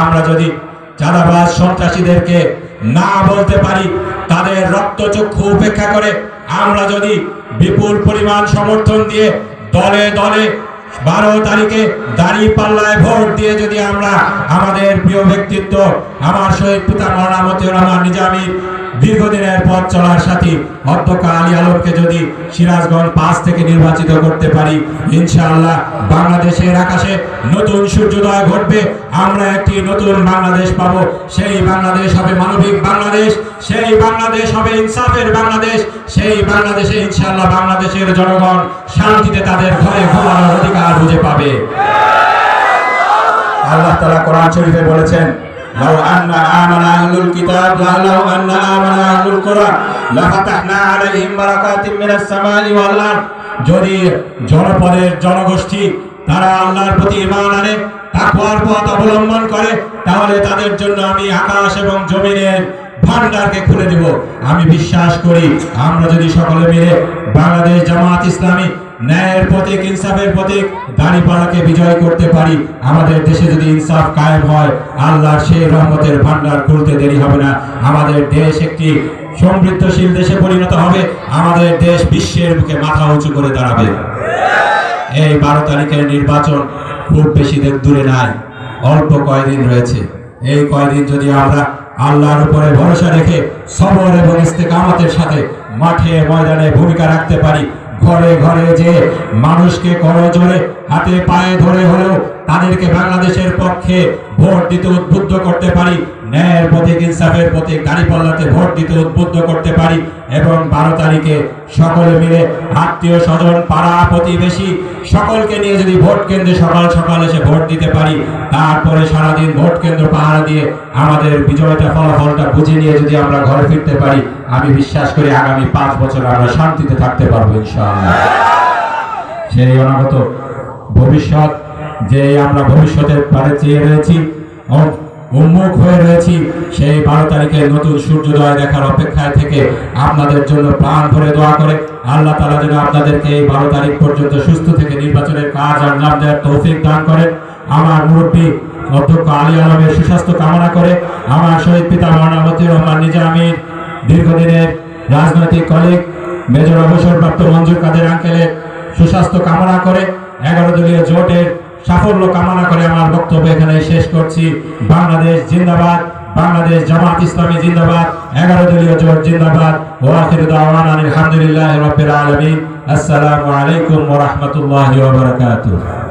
আমরা যদি চাঁদাবাজ সন্ত্রাসীদেরকে না বলতে পারি, তাদের রক্তচক্ষু উপেক্ষা করে আমরা যদি বিপুল পরিমাণ সমর্থন দিয়ে দলে দলে বারো তারিখে দাঁড়িয়ে পাল্লায় ভোট দিয়ে যদি আমরা আমাদের প্রিয় ব্যক্তিত্ব, আমার শহীদ পিতা মরণামতি রহমান নিজামীর দীর্ঘদিনের পথ চলার সাথী অধ্যক্ষ আলী আলমকে যদি সিরাজগঞ্জ পাঁচ থেকে নির্বাচিত করতে পারি, ইনশাআল্লাহ বাংলাদেশের আকাশে নতুন সূর্যোদয় ঘটবে। আমরা একটি নতুন বাংলাদেশ পাবো। সেই বাংলাদেশ হবে মানবিক বাংলাদেশ, সেই বাংলাদেশ হবে ইনসাফের বাংলাদেশ, সেই বাংলাদেশে ইনশাআল্লাহ বাংলাদেশের জনগণ শান্তিতে তাদের ঘরে ঘুমানোর অধিকার বুঝে পাবে। আল্লাহ তাআলা কোরআন শরীফে বলেছেন আন্না আমানা আহলুল কিতাব লাউ আন্না আমানা আহলুল কোরআন লাফাতাহনা আলাইহিম বারাকাতিম মিনাস সামাই ওয়াল আরদ যদি জনপদের জনগোষ্ঠী তারা আল্লাহর প্রতি ঈমান আনে, তাকওয়ার পথ অবলম্বন করে, তাহলে তাদের জন্য আমি আকাশ এবং জমিনের ভান্ডারকে খুলে দেব। আমি বিশ্বাস করি, আমরা যদি সকলে মিলে বাংলাদেশ জামাত ইসলামী ন্যায়ের প্রতীক, ইনসাফের প্রতীক, দাঁড়িপাড়াকে বিজয় করতে পারি। আমাদের দেশে যদি ইনসাফ কায়েম হয়, আল্লাহর সেই রহমতের ভান্ডার খুলতে দেরি হবে না। আমাদের দেশ একটি সমৃদ্ধশীল দেশে পরিণত হবে। আমাদের দেশ বিশ্বের বুকে মাথা উঁচু করে দাঁড়াবে। এই বারো তারিখের নির্বাচন খুব বেশি দূরে নাই। অল্প কয়দিন রয়েছে। এই কয়দিন যদি আমরা আল্লাহর উপরে ভরসা রেখে, সবর এবং ইস্তেকামতের সাথে মাঠে, ময়দানে ভূমিকা রাখতে পারি ঘরে ঘরে যে মানুষকে করজোরে হাতে পায়ে ধরে হলেও তাদেরকে বাংলাদেশের পক্ষে ভোট দিতে উদ্বুদ্ধ করতে পারি, ন্যায়ের প্রতীক, ইনসাফের প্রতীক দাঁড়িপাল্লাতে ভোট দিতে উদ্বুদ্ধ করতে পারি এবং বারো তারিখে সকলে মিলে আত্মীয় স্বজন, পাড়া প্রতিবেশী সকলকে নিয়ে যদি ভোট কেন্দ্রে সকাল সকাল এসে ভোট দিতে পারি, তারপরে সারাদিন ভোট কেন্দ্র পাহারা দিয়ে আমাদের বিজয়টা, ফলাফলটা বুঝে নিয়ে যদি আমরা ঘরে ফিরতে পারি আমি বিশ্বাস করি আগামী পাঁচ বছর আমরা শান্তিতে থাকতে পারব, ইনশাআল্লাহ। সেই অনাগত ভবিষ্যৎ যে আমরা ভবিষ্যতের পারে চেয়ে রয়েছি উন্মুখ হয়ে রয়েছি, সেই বারো তারিখের নতুন সূর্যোদয় দেখার অপেক্ষায় থেকে আপনাদের জন্য প্রাণ ভরে দোয়া করে, আল্লাহ তালা যেন আপনাদেরকে এই বারো তারিখ পর্যন্ত সুস্থ থেকে নির্বাচনের কাজ আঞ্জাম দেওয়ার তৌফিক দান করেন। আমার মুরব্বী অধ্যক্ষ আলী আলমের সুস্বাস্থ্য কামনা করে, আমার শহীদ পিতা মতিউর রহমান নিজামীর দীর্ঘদিনের রাজনৈতিক কলিগ মেজর অবসরপ্রাপ্ত মঞ্জুর কাদের আঙ্কেলের সুস্বাস্থ্য কামনা করে, এগারো দলীয় জোটের সাফল্য কামনা করে আমার বক্তব্য এখানে শেষ করছি। বাংলাদেশ জিন্দাবাদ, বাংলাদেশ জামাত ইসলামী জিন্দাবাদ, এগারো দলীয় জোট জিন্দাবাদ, ও আখির দাওয়ান আলহামদুলিল্লাহ রবিল আলমিন। আসসালামু আলাইকুম ওয়া রাহমাতুল্লাহি ওয়া বারাকাতুহু।